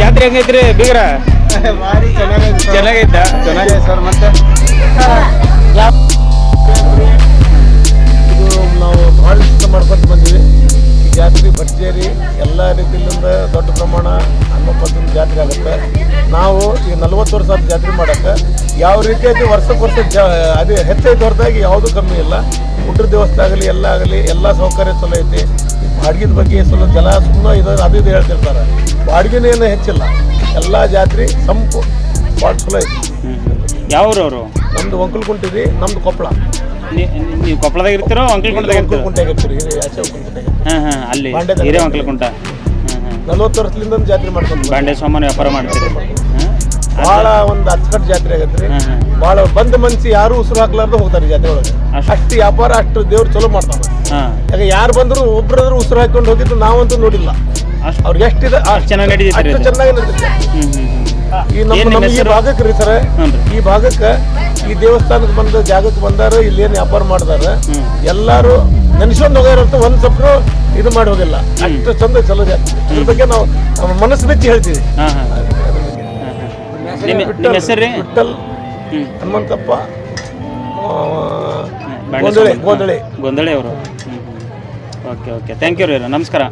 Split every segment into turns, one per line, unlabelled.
ಜಾತ್ರೆ ಹೆಂಗೈತ್ರಿ ಬೀಗ್ರ?
ಚೆನ್ನಾಗೈತೆ.
ಚೆನ್ನಾಗೈತ
ಚೆನ್ನಾಗಿದೆ ಸರ್ ಮತ್ತೆ? ನಾವು ಭಾಳ ಮಾಡ್ಕೊಂಡು ಬಂದೀವಿ. ನಲ್ವತ್ತು ವರ್ಷ ಅದು ಜಾತ್ರೆ ಮಾಡೋಕ್ಕೆ. ಯಾವ ರೀತಿ ಅದು ವರ್ಷಕ್ಕೆ ವರ್ಷ ಜಾ ಅದು ಹೆಚ್ಚೈತೆ ಹೊರತಾಗಿ ಯಾವುದೂ ಕಮ್ಮಿ ಇಲ್ಲ. ಊಟದ ದೇವಸ್ಥಾನ ಆಗಲಿ ಎಲ್ಲ ಆಗಲಿ ಎಲ್ಲ ಸೌಕರ್ಯ ಚಲೋ ಐತಿ. ಬಾಡಿಗೆದ ಬಗ್ಗೆ ಸ್ವಲ್ಪ ಜಲ ಸುಮ್ಮನೆ ಇದು ಅದು ಇದು ಹೇಳ್ತಿರ್ತಾರೆ. ಬಾಡಿಗೆನೇನು ಹೆಚ್ಚಿಲ್ಲ. ಎಲ್ಲ ಜಾತ್ರೆ ಸಂಪು ಭಾಳ ಚಲೋ ಐತಿ.
ಯಾವ್ರವರು
ನಮ್ದು ಒಂಕಲ್ ಕುಂಟಿರಿ ನಮ್ದು ಕೊಪ್ಪಳ
ನೀವು ಕೊಪ್ಪಳದಾಗ ಇರ್ತೀರೋ ಅಂಕಲ್
ಕುಂಟದಾಗ
ಅಂಕಲ್
ಕುಂಟೆ ಆಚೆ ಕುಂಟೆ
ಹಾಂ ಹಾಂ ಅಲ್ಲಿ ಹಿರೇ ಅಂಕಲ್ಕೊಂಡ ಹಾಂ ಹಾಂ
ನಲ್ವತ್ತು ವರ್ಷದಿಂದ ಜಾತ್ರೆ ಮಾಡ್ಕೊಂಡು
ಬಾಂಡೆ ಸಾಮಾನು ವ್ಯಾಪಾರ ಮಾಡ್ತೀರಿ?
ಭಾಳ ಒಂದು ಅಚ್ಚಕಟ್ಟು ಜಾತ್ರೆ ಆಗತ್ರಿ ಬಹಳ ಬಂದ ಮನ್ಸಿ ಯಾರು ಉಸಿರು ಹಾಕ್ಲಾರ್ದು ಹೋಗ್ತಾರೆ ಜಾತ್ರೆ ಒಳಗೆ.
ಅಷ್ಟ್-
ವ್ಯಾಪಾರ ಅಷ್ಟು ದೇವ್ರು ಚಲೋ
ಮಾಡ್ತಾರೆ.
ಯಾಕೆ ಯಾರು ಬಂದ್ರು ಒಬ್ರಾದ್ರೂ ಉಸಿರು ಹಾಕೊಂಡು ಹೋಗಿದ್ದು ನಾವಂತೂ ನೋಡಿಲ್ಲ. ಅವ್ರಿಗೆ ಎಷ್ಟಿದೆ
ಅಷ್ಟ್ ಚೆನ್ನಾಗ್
ಅಷ್ಟು? ಚೆನ್ನಾಗಿ
ಹ್ಞೂ
ಈ ನಮ್ಮ
ನಿಮ್ಮ
ಈ ಭಾಗಕ್ಕೆ ರೀ ಸರ್. ಈ ಭಾಗಕ್ಕೆ ಈ ದೇವಸ್ಥಾನಕ್ಕೆ ಬಂದ ಜಾಗಕ್ಕೆ ಬಂದಾರ ಇಲ್ಲಿ ಏನು ವ್ಯಾಪಾರ ಮಾಡ್ದಾರ. ಎಲ್ಲಾರು ನೆನ್ಸ್ಕೊಂಡ್ ಹೋಗ್ಯಾರಂತ ಒಂದ್ ಸ್ವಲ್ಪ ಇದು ಮಾಡಿ ಹೋಗಿಲ್ಲ. ಅಷ್ಟು ಚಂದ ಚಲೋ ಜಾತ್ರೆ. ಅದ್ರ ಬಗ್ಗೆ ನಾವು ಮನಸ್ಸು ಬೆಚ್ಚಿ ಹೇಳ್ತೀವಿ.
ನಿಮ್ಮ ನಿಮ್ಮ ಹೆಸರು ರೀ?
ವಿಠಲ್ ಹನುಮಂತಪ್ಪ ಗೋಂದಳೆ. ಗೋಂದಳೆ
ಗೊಂದಳೆ ಅವರು. Okay okay. ಥ್ಯಾಂಕ್ ಯು ರೀ ನಮಸ್ಕಾರ.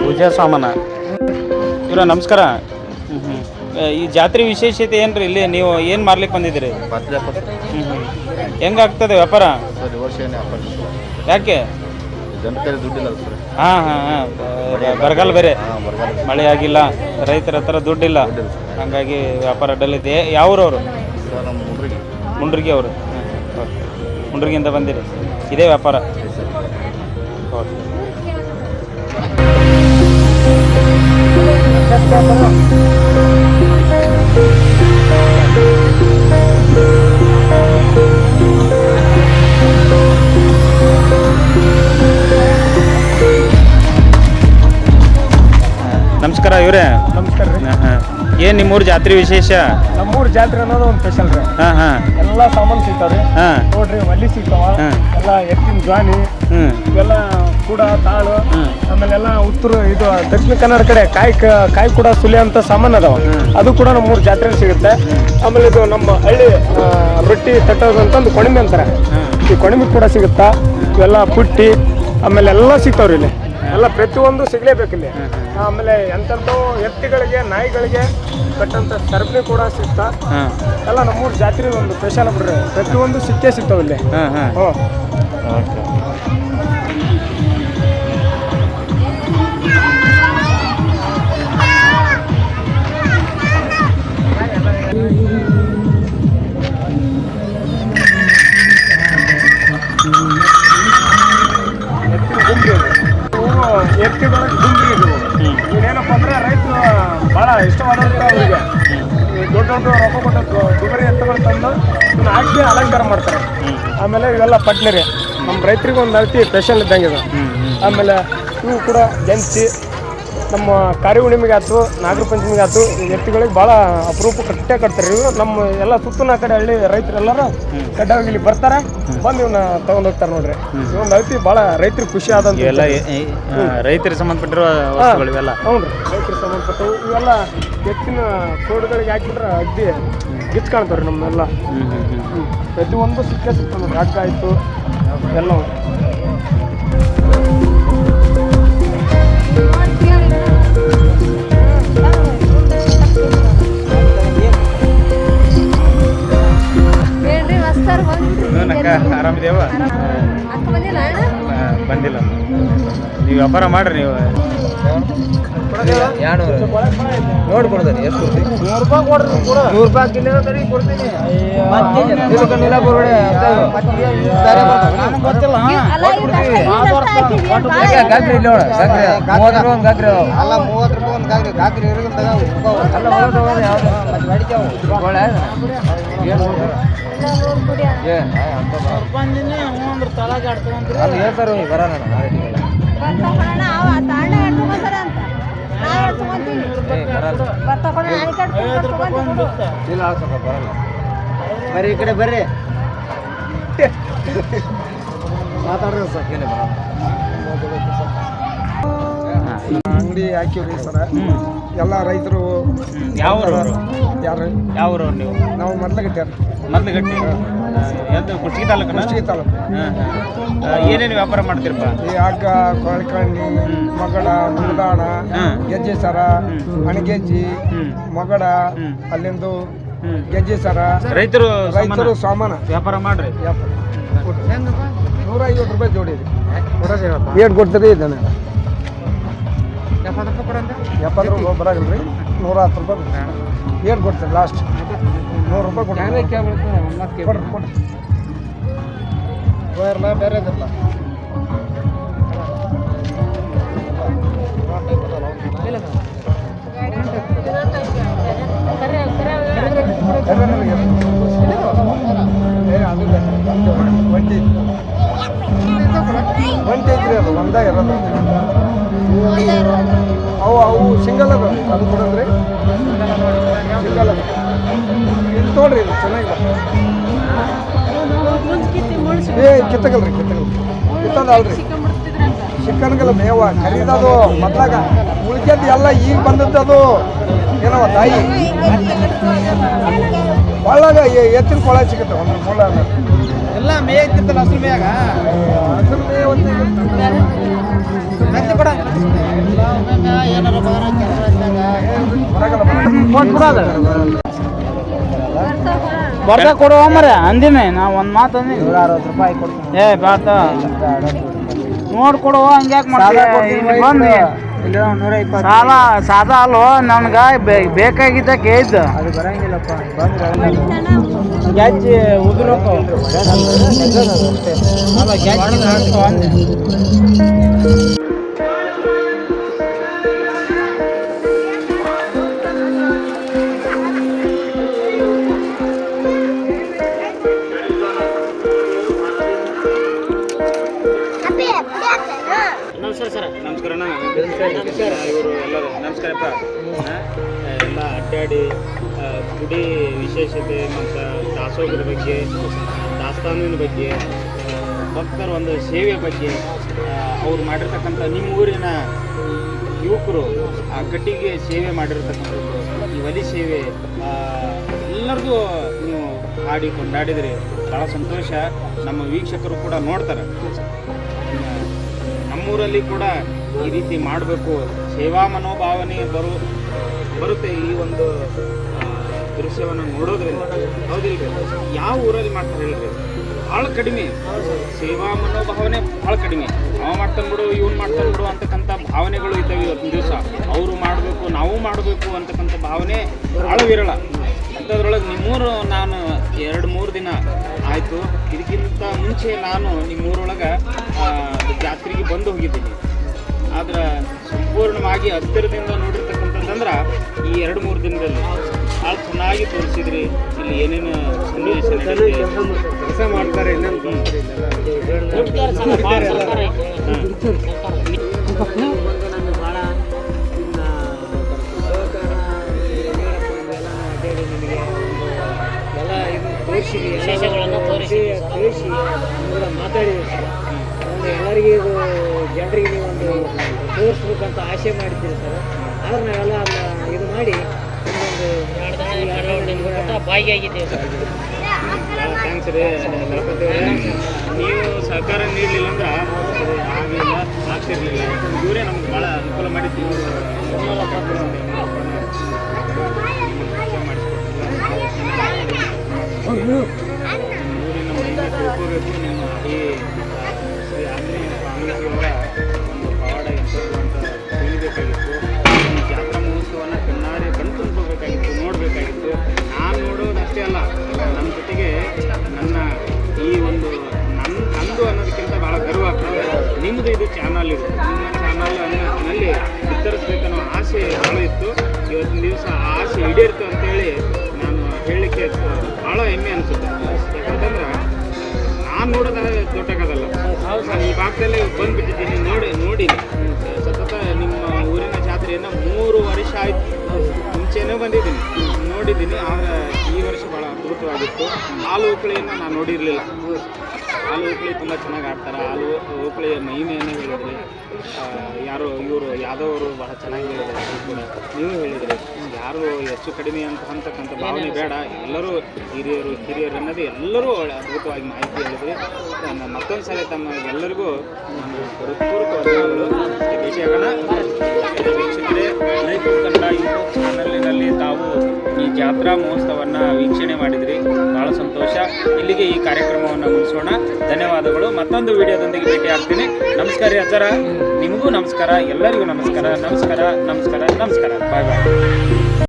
ಪೂಜಾ ಸಾಮಾನ. ಇವ್ರ ನಮಸ್ಕಾರ. ಈ ಜಾತ್ರೆ ವಿಶೇಷತೆ ಏನ್ರಿ ಇಲ್ಲಿ? ನೀವು ಏನು ಮಾರ್ಲಿಕ್ಕೆ ಬಂದಿದ್ದೀರಿ? ಹೆಂಗಾಗ್ತದೆ ವ್ಯಾಪಾರ? ಯಾಕೆ?
ಜನತೆ ದುಡ್ಡಿಲ್ಲ ಸರ್
ಹಾಂ ಹಾಂ ಹಾಂ. ಬರಗಾಲ ಬೇರೆ. ಮಳೆ ಆಗಿಲ್ಲ ರೈತರ ಹತ್ರ ದುಡ್ಡಿಲ್ಲ. ಹಾಗಾಗಿ ವ್ಯಾಪಾರ ಡಲ್ ಇದೆ. ಅವರು
ಮುಂಡ್ರಿಗೆ ನಮ್ಮ ಹುಡುಗರಿಗೆ
ಮುಂಡ್ರಿಗಿ ಅವರು. ಮುಂಡ್ರಿಗಿಂದ ಬಂದಿರಿ. ಇದೇ ವ್ಯಾಪಾರ? ಓಕೆ. ನಮಸ್ಕಾರ
ರೀ.
ಏನು ನಿಮ್ಮೂರು ಜಾತ್ರೆ ವಿಶೇಷ?
ನಮ್ಮೂರ್ ಜಾತ್ರೆ ಅನ್ನೋದು ಒಂದು ಸ್ಪೆಷಲ್ ರೀ.
ಹಾಂ ಹಾಂ.
ಎಲ್ಲ ಸಾಮಾನು ಸಿಗ್ತಾವ್ರಿ.
ಹಾಂ.
ನೋಡ್ರಿ ಒಲ್ಲಿ ಸಿಗ್ತಾವ. ಎಲ್ಲ ಎತ್ತಿನ ಜ್ವಾನಿ ಇವೆಲ್ಲ ಕೂಡ ತಾಳು ಆಮೇಲೆಲ್ಲ ಉತ್ತರ ಇದು ದಕ್ಷಿಣ ಕನ್ನಡ ಕಡೆ ಕಾಯಿ ಕ- ಕಾಯಿ ಕೂಡ ಸುಲಿ ಅಂತ ಸಾಮಾನು ಅದಾವ. ಅದು ಕೂಡ ನಮ್ಮೂರ್ ಮೂರು ಜಾತ್ರೆ ಸಿಗುತ್ತೆ. ಆಮೇಲೆ ಇದು ನಮ್ಮ ಹಳ್ಳಿ ರೊಟ್ಟಿ ತಟ್ಟೋದು ಅಂತಂದು ಕೊಣಿಮೆ ಅಂತಾರೆ. ಈ ಕೊಣಿಮೆ ಕೂಡ ಸಿಗುತ್ತಾ? ಇವೆಲ್ಲ ಪುಟ್ಟಿ ಆಮೇಲೆ ಎಲ್ಲ ಸಿಗ್ತಾವ್ರಿ ಇಲ್ಲಿ. ಎಲ್ಲ ಪ್ರತಿಯೊಂದು ಸಿಗಲೇಬೇಕು ಇಲ್ಲಿ. ಆಮೇಲೆ ಎಂತೆಂಥವು ಎತ್ತಿಗಳಿಗೆ ನಾಯಿಗಳಿಗೆ ಕಟ್ಟಂತ ಸರಪಣಿ ಕೂಡ ಸಿಗ್ತಾ. ಎಲ್ಲ ನಮ್ಮೂರು ಜಾತ್ರೆ ಒಂದು ಸ್ಪೆಷಲ್ ಬಿಡ್ರಿ. ಪ್ರತಿಯೊಂದು ಸಿಕ್ಕೇ ಸಿಗ್ತಾವ ಇಲ್ಲಿ. ಹ್ಞೂ
ಓಕೆ.
ಹ್ಞೂ ದೊಡ್ಡ ರೊಕ್ಕ ಕೊಟ್ಟು ದುಬಾರಿ ಎತ್ತುಗಳು ತಂದು ಇದನ್ನ ಹಾಕಿ ಅಲಂಕಾರ ಮಾಡ್ತಾರೆ. ಆಮೇಲೆ ಇವೆಲ್ಲ ಪಟ್ನರಿ. ನಮ್ಮ ರೈತರಿಗೆ ಒಂದು ಅತಿ ಸ್ಪೆಷಲ್ ಇದ್ದಂಗೆ ಇದು. ಆಮೇಲೆ ಇವು ಕೂಡ ಜಂಚಿ ನಮ್ಮ ಕಾರಿ ಹುಣ್ಣಿಮೆಗೆ ಆಯ್ತು ನಾಗರ ಪಂಚಮಿಗೆ ಆಯ್ತು ಈ ಎತ್ತುಗಳಿಗೆ ಭಾಳ ಅಪರೂಪ ಕಟ್ಟೆ ಕಟ್ತಾರೆ ಇವರು. ನಮ್ಮ ಎಲ್ಲ ಸುತ್ತಲ ಕಡೆ ಹಳ್ಳಿ ರೈತರೆಲ್ಲರೂ ಕಡ್ಡಾಗಿ ಇಲ್ಲಿ ಬರ್ತಾರೆ. ಬಂದು ಇವನ್ನ ತಗೊಂಡು ಹೋಗ್ತಾರೆ ನೋಡ್ರಿ. ಇವೊಂದು ಐತಿ ಭಾಳ ರೈತರಿಗೆ ಖುಷಿ ಆದಂತ
ಎಲ್ಲ ರೈತರಿಗೆ ಸಂಬಂಧಪಟ್ಟಿರುವ ವಸ್ತುಗಳು ಇವೆಲ್ಲ.
ಹ್ಞೂ ರೀ ರೈತರಿಗೆ ಸಂಬಂಧಪಟ್ಟವು ಇವೆಲ್ಲ ಹೆಚ್ಚಿನ ಕೋಡುಗಳಿಗೆ ಹಾಕಿಬಿಟ್ರೆ ಅಗ್ದಿ ಗಿಚ್ ಕಾಣ್ತಾರೆ ನಮ್ಮೆಲ್ಲ ಪ್ರತಿ ಒಂದು ಸಿಕ್ಕೇ ಸಿಗ್ತಾವೆ ನೋಡ್ರಿ. ಆಯಿತು ಎಲ್ಲವೂ
ಆರಾಮಿದೇವ?
ಅಕ್ಕ ಬಂದಿಲ್ಲ ಅಣ್ಣ?
ಬಂದಿಲ್ಲ. ನೀವು ವ್ಯಾಪಾರ ಮಾಡ್ರಿ ನೀವು.
ನೋಡಿ ಕೊಡ್ತೀನಿ ಎಷ್ಟು
ನೂರು ರೂಪಾಯಿ
ಕೊಡ್ತೀನಿ
ಗೊತ್ತಿಲ್ಲ
ಗಾಗ್ರಿ ಇಲ್ಲಿ ನೋಡ ಗಾಗ್ರಿ ಮೂವತ್ತು ರೂಪಾಯಿ ಒಂದು
ಅಲ್ಲ ಮೂವತ್ತು ರೂಪಾಯಿ ಒಂದು ಇರೋದು
ಬರೋಣ ಇಲ್ಲ ಹಾಕ್ಸಪ್ಪ ಬರಲ್ಲ
ಬರ್ರಿ ಈ ಕಡೆ ಬರ್ರಿ.
ಮಾತಾಡ್ರಿ ಸರ್ ಏನೇ
ಅಂಗಡಿ ಹಾಕಿವ್ರಿ ಸರ ಎಲ್ಲ ರೈತರು
ಯಾವ
ಯಾರು?
ಯಾವ ನೀವು?
ನಾವು ಮೊದ್ಲಗಟ್ಟೆ ಮೊದ್ಲಗಟ್ಟೆ?
ಮೊದ್ಲು ಗಟ್ಟಿ ಎಂತ ಕುಷ್ಟಗಿ
ತಾಲೂಕು.
ಏನೇನು ವ್ಯಾಪಾರ ಮಾಡ್ತೀರಪ್ಪ?
ಈ ಹಗ್ಗ ಕೊಳಕಣ್ಣಿ ಮಗಡ
ಮುಂದಾಣ.
ಗೆಜ್ಜೆ ಸರ ಅಣಗೆಜ್ಜಿ. ಮಗಡ. ಅಲ್ಲಿಂದು ಗೆಜ್ಜೆ ಸರ.
ರೈತರು
ರೈತರು
ಸಾಮಾನ.
ಸಾಮಾನ.
ವ್ಯಾಪಾರ ಮಾಡ್ರಿ.
ನೂರ ಐವತ್ತು ರೂಪಾಯಿ ಜೋಡಿ ಏನು ಕೊಡ್ತೀರಿ ಇದನ್ನ? ಎಪ್ಪತ್ತು ರೂಪಾಯಿ ರೀ ನೂರ ಹತ್ತು ರೂಪಾಯಿ ಏನು ಕೊಡ್ತೀರಿ ಲಾಸ್ಟ್ ನೂರು ರೂಪಾಯಿ ಕೊಡ್ರಿ ಕೊಡ್ರಿ. ಕೊಡ್ರಿ ವೈರ್ಲ ಬೇರೆದಲ್ಲ ಒಂಟಿ ಅದು ಒಂದ ಇರೋದು. ಅವು ಅವು ಸಿಂಗಲ್ ಅದ ಅದು ಕೊಡಂದ್ರಿ ಸಿಂಗಲ್ ಅದ ಇದು ತೋಡ್ರಿ ಇದು ಚೆನ್ನಾಗಿದೆ. ಏ ಕಿತ್ತಗಲ್ರಿ ಕಿತ್ತಗಲ್ ಕಿತ್ತದಲ್ರಿ. ಅಲ್ರಿ ಚಿಕ್ಕನ್ಗಲ್ಲ ಮೇವ ಕರೀದದು ಮೊದ್ಲಾಗ ಉಳಿಕೆದ್ದು ಎಲ್ಲ ಈಗ ಬಂದದ್ದು ಅದು ಏನವ ತಾಯಿ? ಒಳಗ ಎತ್ತಿನ ಕೊಳ ಸಿಗುತ್ತೆ ಒಂದು ಮುಳ್ಳ
ಎಲ್ಲ ಮೇ ಐತಿತ್ತಲ್ಲ ಹಸ್ರು ಮೇಯಾಗ ಹಸಿರು ಕೊಡ
ಬರಗಲ್ಲ
ಬರ್ತಾ
ಕೊಡುವ ಮರ ಅಂದಿನಿ ನಾ ಒಂದು ಮಾತು ಅಂದಿನಿ.
ನೂರ ಅರವತ್ತು ರೂಪಾಯಿ ಕೊಡ್ತೀನಿ
ಏ ಬಾತ ನೋಡ್ ಕೊಡುವ ಹಂಗ್ಯಾಕ್
ಇಪ್ಪತ್ತು.
ಸಾಲ ಸಾದ ಅಲ್ವೋ ನನ್ಗ ಬೇಕಾಗಿದ್ದ ಕೇಳಿದ್ದ
ಅದು ಬರಂಗಿಲ್ಲಪ್ಪ
ಉದುರಕ್ಕ ಅಲ್ಲ
ಇವರು ಎಲ್ಲರೂ. ನಮಸ್ಕಾರಪ್ಪ? ಎಲ್ಲ ಅಡ್ಡಾಡಿ ಗುಡಿ ವಿಶೇಷತೆ ಮತ್ತು ದಾಸೋಗರ ಬಗ್ಗೆ, ದಾಸ್ತಾನಿನ ಬಗ್ಗೆ ಭಕ್ತರ ಒಂದು ಸೇವೆ ಬಗ್ಗೆ ಅವ್ರು ಮಾಡಿರ್ತಕ್ಕಂಥ ನಿಮ್ಮ ಊರಿನ ಯುವಕರು ಆ ಕಟ್ಟಿಗೆ ಸೇವೆ ಮಾಡಿರ್ತಕ್ಕಂಥದ್ದು, ಈ ಒಲಿ ಸೇವೆ ಎಲ್ಲರಿಗೂ ನೀವು ಹಾಡಿ ಕೊಂಡಾಡಿದರೆ. ಭಾಳ ಸಂತೋಷ. ನಮ್ಮ ವೀಕ್ಷಕರು ಕೂಡ ನೋಡ್ತಾರೆ. ನಮ್ಮೂರಲ್ಲಿ ಕೂಡ ಈ ರೀತಿ ಮಾಡಬೇಕು. ಸೇವಾ ಮನೋಭಾವನೆ ಬರು, ಬರುತ್ತೆ ಈ ಒಂದು ದೃಶ್ಯವನ್ನು ನೋಡೋದ್ರಿಂದ. ಹೌದಿಲ್ರಿ? ಯಾವ ಊರಲ್ಲಿ ಮಾಡ್ತಾರೆ ಹೇಳ್ರಿ? ಭಾಳ ಕಡಿಮೆ. ಸೇವಾ ಮನೋಭಾವನೆ ಭಾಳ ಕಡಿಮೆ. ಅವ ಮಾಡ್ತಾನೆ ಬಿಡು, ಇವ್ನು ಬಿಡು ಅಂತಕ್ಕಂಥ ಭಾವನೆಗಳು ಇದ್ದಾವೆ ಇವತ್ತಿನ ದಿವಸ. ಅವರು ಮಾಡಬೇಕು, ನಾವು ಮಾಡಬೇಕು ಅಂತಕ್ಕಂಥ ಭಾವನೆ ಭಾಳ ವಿರಳ. ಅಂಥದ್ರೊಳಗೆ ನಿಮ್ಮೂರು ನಾನು ಎರಡು ಮೂರು ದಿನ ಆಯಿತು. ಇದಕ್ಕಿಂತ ಮುಂಚೆ ನಾನು ನಿಮ್ಮೂರೊಳಗೆ ಜಾತ್ರೆಗೆ ಬಂದು ಹೋಗಿದ್ದೀನಿ. ಆದ್ರೆ ಸಂಪೂರ್ಣವಾಗಿ ಹತ್ತಿರದಿಂದ ನೋಡಿರ್ತಕ್ಕಂಥದ್ದಂದ್ರೆ ಈ ಎರಡು ಮೂರು ದಿನದಲ್ಲಿ ಭಾಳ ಚೆನ್ನಾಗಿ ತೋರಿಸಿದ್ರಿ. ಇಲ್ಲಿ ಏನೇನು ಸನ್ನಿವೇಶ ಕೆಲಸ ಮಾಡ್ತಾರೆ
ವಿಶೇಷಗಳನ್ನು ತೋರಿಸಿ
ತಿಳಿಸಿ ಮಾತಾಡಿದ್ದೀವಿ ಸರ್ ಒಂದು ಎಲ್ಲರಿಗೂ ಇದು ಜನರಿಗೆ ನೀವು ಒಂದು ತೋರಿಸ್ಬೇಕಂತ ಆಸೆ ಮಾಡಿದ್ದೀರಿ ಸರ್ ಆದ್ರೆ ನಾವೆಲ್ಲ ಅದನ್ನ ಇದು ಮಾಡಿ ಒಂದು
ಭಾಗಿಯಾಗಿದ್ದೇವೆ
ಥ್ಯಾಂಕ್ಸ್ ರೀ. ನೀವು ಸಹಕಾರ ನೀಡಲಿಲ್ಲ ಅಂದ್ರೆ ಅದು ಆಗಲಿಲ್ಲ ಆಗ್ತಿರ್ಲಿಲ್ಲ ಇವರೇ ನಮ್ಗೆ ಭಾಳ ಅನುಕೂಲ ಮಾಡಿದ್ದು ಊರಿನ ಮುಂದೆ ಈ ಶ್ರೀ ಒಂದು ಪವಾಡ ಎಂಥದ್ದು ಅಂತ ತಿಳಿಬೇಕಾಗಿತ್ತು ನೋಡಬೇಕಾಗಿತ್ತು ನಾನು ನೋಡೋದಷ್ಟೇ ಅಲ್ಲ ನನ್ನ ಜೊತೆಗೆ ನನ್ನ ಈ ಒಂದು ನನ್ನ ನಂದು ಅನ್ನೋದಕ್ಕಿಂತ ಭಾಳ ಗರ್ವ ನಿಮ್ಮದು ಇದು ಚಾನಲ್ ಇದು ನಿಮ್ಮ ಚಾನಲ್ ಅನ್ನೋನಲ್ಲಿ ವಿತರಿಸ್ಬೇಕನ್ನೋ ಆಸೆ ಭಾಳ ಇತ್ತು ಇವತ್ತಿನ ದಿವಸ ಆಸೆ ಈಡೇರ್ತು ಹೇಳಲಿಕ್ಕೆ ಭಾಳ ಹೆಮ್ಮೆ ಅನಿಸುತ್ತೆ. ಯಾಕಂತಂದ್ರೆ ನಾನು ನೋಡೋದ ದೊಡ್ಡಕ್ಕಾಗಲ್ಲ ನಾನು ಈ ಭಾಗದಲ್ಲಿ ಬಂದುಬಿಟ್ಟಿದ್ದೀನಿ, ನೋಡಿ ನೋಡಿ ಸತತ ನಿಮ್ಮ ಊರಿನ ಜಾತ್ರೆಯನ್ನು ಮೂರು ವರ್ಷ ಆಯಿತು. ಮುಂಚೆನೇ ಬಂದಿದ್ದೀನಿ, ನೋಡಿದ್ದೀನಿ. ಆದರೆ ಅದ್ಭುತವಾಗಿತ್ತು ಹಾಲು ಓಕಳಿಯನ್ನು ನಾನು ನೋಡಿರಲಿಲ್ಲ. ಹಾಲು ಓಕಳಿ ತುಂಬ ಚೆನ್ನಾಗಿ ಆಡ್ತಾರೆ. ಹಾಲು ಓಕಳಿಯ ಮಹಿಮೆಯನ್ನು ಹೇಳಿದ್ರಿ ಯಾರು ಇವರು ಯಾದವರು ಅವರು ಬಹಳ ಚೆನ್ನಾಗಿ ಹೇಳಿದ್ರು ಕೂಡ ನೀವು ಹೇಳಿದ್ರಿ. ಯಾರು ಹೆಚ್ಚು ಕಡಿಮೆ ಅಂತ ಅಂತಕ್ಕಂಥ ಭಾವನೆ ಬೇಡ. ಎಲ್ಲರೂ ಹಿರಿಯರು ಕಿರಿಯರು ಅನ್ನೋದು ಎಲ್ಲರೂ ಒಳ್ಳೆ ಅದ್ಭುತವಾಗಿ ಮಾಹಿತಿ ಹೇಳಿದ್ರಿ ನಾನು ಮತ್ತೊಂದು ಸಲ ತಮ್ಮ ಎಲ್ಲರಿಗೂ ನಾನು ಭೇಟಿಯಾಗೋಣ. ಜಾತ್ರಾ ಮಹೋತ್ಸವವನ್ನು ವೀಕ್ಷಣೆ ಮಾಡಿದ್ರಿ. ಬಹಳ ಸಂತೋಷ. ಇಲ್ಲಿಗೆ ಈ ಕಾರ್ಯಕ್ರಮವನ್ನು ಮುಗಿಸೋಣ. ಧನ್ಯವಾದಗಳು. ಮತ್ತೊಂದು ವಿಡಿಯೋದೊಂದಿಗೆ ಭೇಟಿ ಆಗ್ತೀನಿ ನಮಸ್ಕಾರ ಅಜ್ಜರ. ನಿಮಗೂ ನಮಸ್ಕಾರ. ಎಲ್ಲರಿಗೂ ನಮಸ್ಕಾರ. ನಮಸ್ಕಾರ. ನಮಸ್ಕಾರ. ನಮಸ್ಕಾರ. ಬಾಯ್ ಬಾಯ್.